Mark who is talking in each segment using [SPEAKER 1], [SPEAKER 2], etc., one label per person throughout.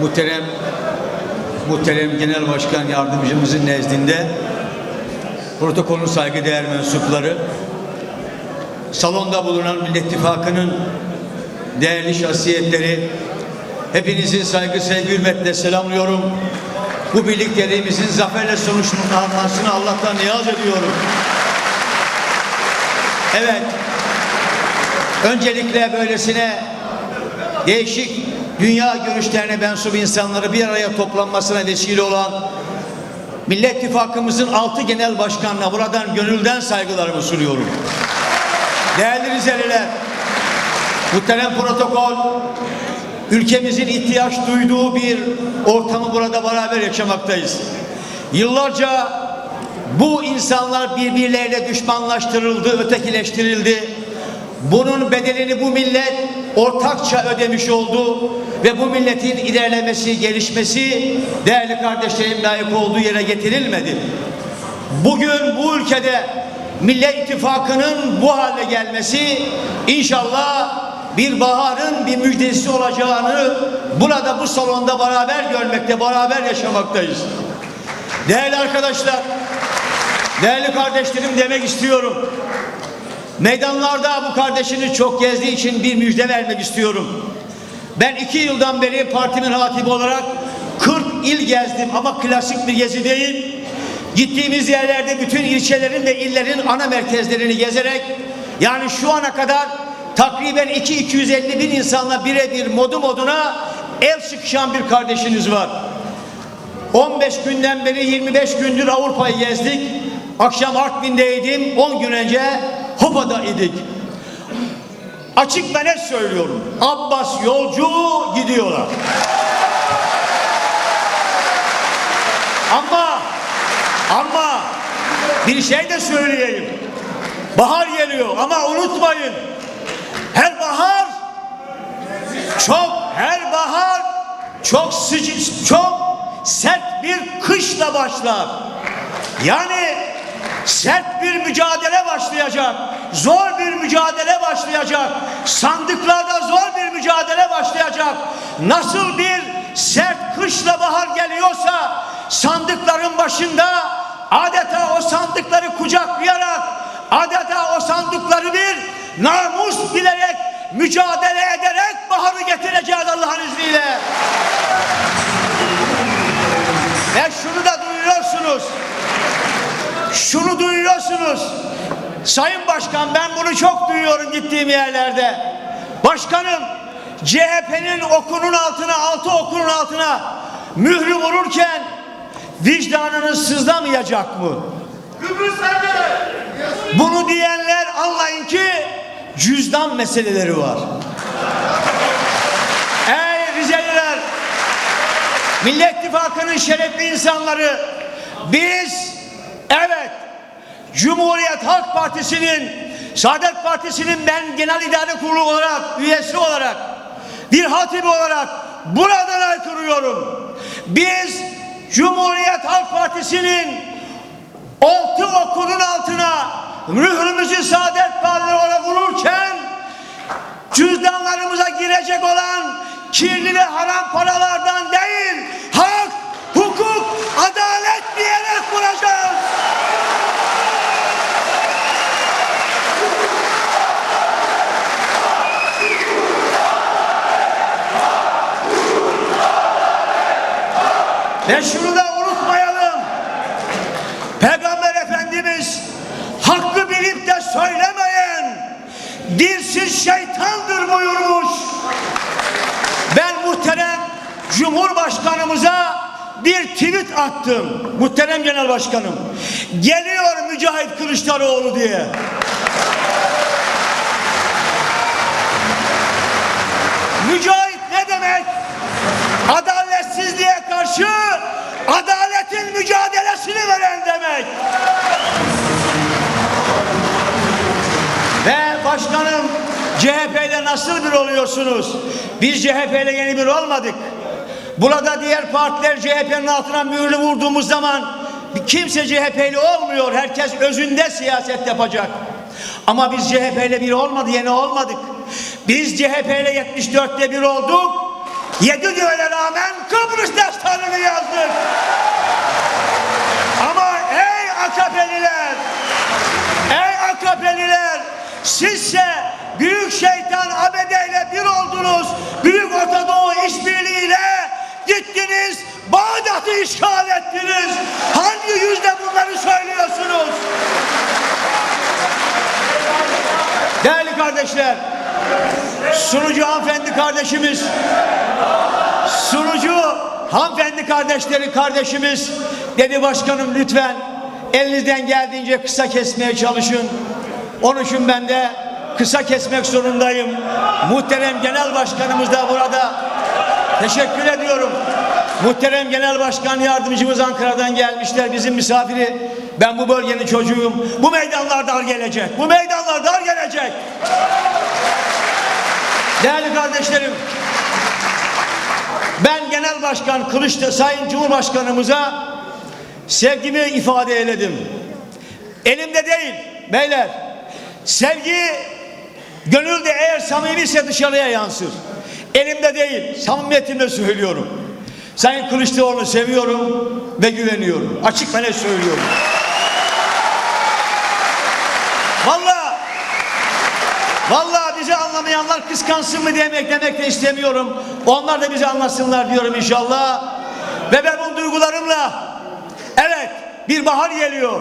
[SPEAKER 1] muhterem muhterem Genel Başkan Yardımcımızın nezdinde protokolün saygıdeğer mensupları salonda bulunan Millet İttifakı'nın değerli şahsiyetleri hepinizi saygı sevgi hürmetle selamlıyorum. Bu birlikteliğimizin zaferle sonuçlanmasını Allah'tan niyaz ediyorum. Evet. Öncelikle böylesine değişik dünya görüşlerine mensup insanları bir araya toplanmasına vesile olan Millet İttifakımızın altı genel başkanına buradan gönülden saygılarımı sunuyorum. Değerli Rizeliler, muhterem protokol, ülkemizin ihtiyaç duyduğu bir ortamı burada beraber yaşamaktayız. Yıllarca bu insanlar birbirleriyle düşmanlaştırıldı, ötekileştirildi. Bunun bedelini bu millet ortakça ödemiş oldu ve bu milletin ilerlemesi, gelişmesi değerli kardeşlerim layık olduğu yere getirilmedi. Bugün bu ülkede Millet İttifakı'nın bu hale gelmesi inşallah bir baharın bir müjdesi olacağını burada bu salonda beraber görmekte, beraber yaşamaktayız. Değerli arkadaşlar, değerli kardeşlerim demek istiyorum. Meydanlarda bu kardeşini çok gezdiği için bir müjde vermek istiyorum. Ben iki yıldan beri partimin hatibi olarak 40 il gezdim ama klasik bir gezi değil. Gittiğimiz yerlerde bütün ilçelerin ve illerin ana merkezlerini gezerek yani şu ana kadar takriben 2-250 bin insanla birebir modu moduna el sıkışan bir kardeşiniz var. 15 günden beri 25 gündür Avrupa'yı gezdik. Akşam Artvin'deydim. 10 gün önce Hopa'da idik. Açık ve net söylüyorum. Abbas yolcu gidiyorlar. Ama ama bir şey de söyleyeyim. Bahar geliyor ama unutmayın. Her bahar çok her bahar çok sıcak çok sert bir kışla başlar. Yani sert bir mücadele başlayacak. Zor bir mücadele başlayacak. Sandıklarda zor bir mücadele başlayacak. Nasıl bir sert kışla bahar geliyorsa sandıkların başında adeta o sandıkları kucaklayarak adeta o sandıkları bir namus bilerek mücadele ederek baharı getireceğiz Allah'ın izniyle. Ve şunu da duyuyorsunuz. Şunu duyuyorsunuz. Sayın Başkan ben bunu çok duyuyorum gittiğim yerlerde. Başkanım CHP'nin okunun altına, altı okunun altına mührü vururken vicdanınız sızlamayacak mı? Bunu diyenler anlayın ki cüzdan meseleleri var. Ey Rizeliler, Millet İttifakı'nın şerefli insanları biz Cumhuriyet Halk Partisi'nin Saadet Partisi'nin ben genel idare kurulu olarak üyesi olarak bir hatibi olarak buradan aykırıyorum. Biz Cumhuriyet Halk Partisi'nin altı okulun altına mührümüzü Saadet Partisi'ne vururken cüzdanlarımıza girecek olan kirli ve haram paralardan değil, hak, hukuk, adalet diyerek vuracağız. Ve şunu da unutmayalım. Peygamber Efendimiz hakkı bilip de söylemeyen dilsiz şeytandır buyurmuş. Ben muhterem Cumhurbaşkanımıza bir tweet attım. Muhterem Genel Başkanım. Geliyor Mücahit Kılıçdaroğlu diye. Mücahit ne demek? Adaletsizliğe karşı adaletin mücadelesini veren demek. Ve başkanım CHP ile nasıl bir oluyorsunuz? Biz CHP ile yeni bir olmadık. Burada diğer partiler CHP'nin altına mührü vurduğumuz zaman kimse CHP'li olmuyor. Herkes özünde siyaset yapacak. Ama biz CHP ile bir olmadı, yeni olmadık. Biz CHP ile 74'te bir olduk. Yedi Yedücü'ye rağmen Kıbrıs destanını yazdık. Ama ey AKP'liler, ey AKP'liler sizse büyük şeytan ABD ile bir oldunuz. Büyük Orta Doğu işbirliğiyle gittiniz. Bağdat'ı işgal ettiniz. Hangi yüzde bunları söylüyorsunuz? Değerli kardeşler, sunucu hanımefendi kardeşimiz sunucu hanımefendi kardeşleri kardeşimiz dedi başkanım lütfen elinizden geldiğince kısa kesmeye çalışın. Onun için ben de kısa kesmek zorundayım. Muhterem Genel Başkanımız da burada. Teşekkür ediyorum. Muhterem Genel Başkan Yardımcımız Ankara'dan gelmişler. Bizim misafiri. Ben bu bölgenin çocuğuyum. Bu meydanlar dar gelecek. Bu meydanlar dar gelecek. Değerli kardeşlerim, ben Genel Başkan Kılıçdaroğlu Sayın Cumhurbaşkanımıza sevgimi ifade eyledim. Elimde değil beyler. Sevgi gönülde eğer samimiyse dışarıya yansır. Elimde değil, samimiyetimle söylüyorum. Sayın Kılıçdaroğlu'nu seviyorum ve güveniyorum. Açık ve söylüyorum. Vallahi Vallahi bizi anlamayanlar kıskansın mı demek demek de istemiyorum. Onlar da bizi anlasınlar diyorum inşallah. Ve ben bu duygularımla evet bir bahar geliyor.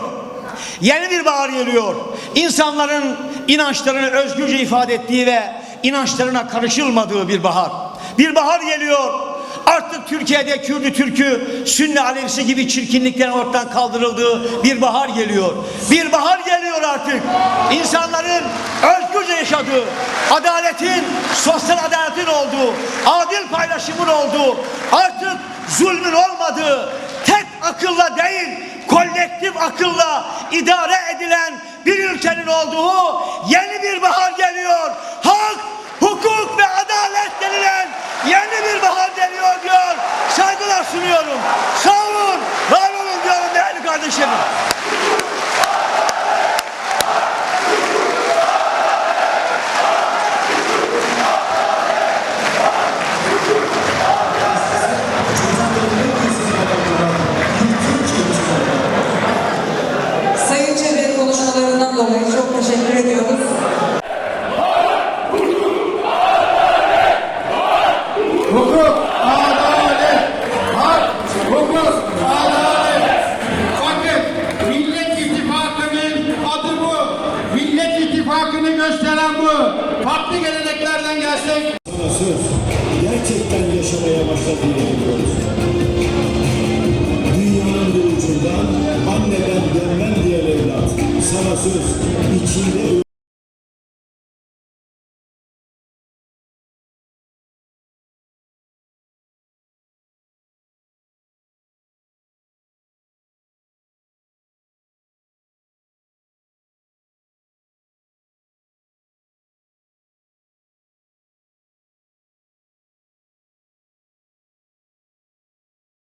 [SPEAKER 1] Yeni bir bahar geliyor. İnsanların inançlarını özgürce ifade ettiği ve inançlarına karışılmadığı bir bahar. Bir bahar geliyor. Artık Türkiye'de Kürdü Türk'ü, Sünni Alevisi gibi çirkinliklerin ortadan kaldırıldığı bir bahar geliyor. Bir bahar geliyor artık. İnsanların özgürce yaşadığı, adaletin, sosyal adaletin olduğu, adil paylaşımın olduğu, artık zulmün olmadığı, tek akılla değil, kolektif akılla idare edilen bir ülkenin olduğu yeni bir bahar geliyor. Hak, hukuk ve adalet
[SPEAKER 2] Dünyanın bir ucundan anneden dönmem diye evlat. Sana söz içinde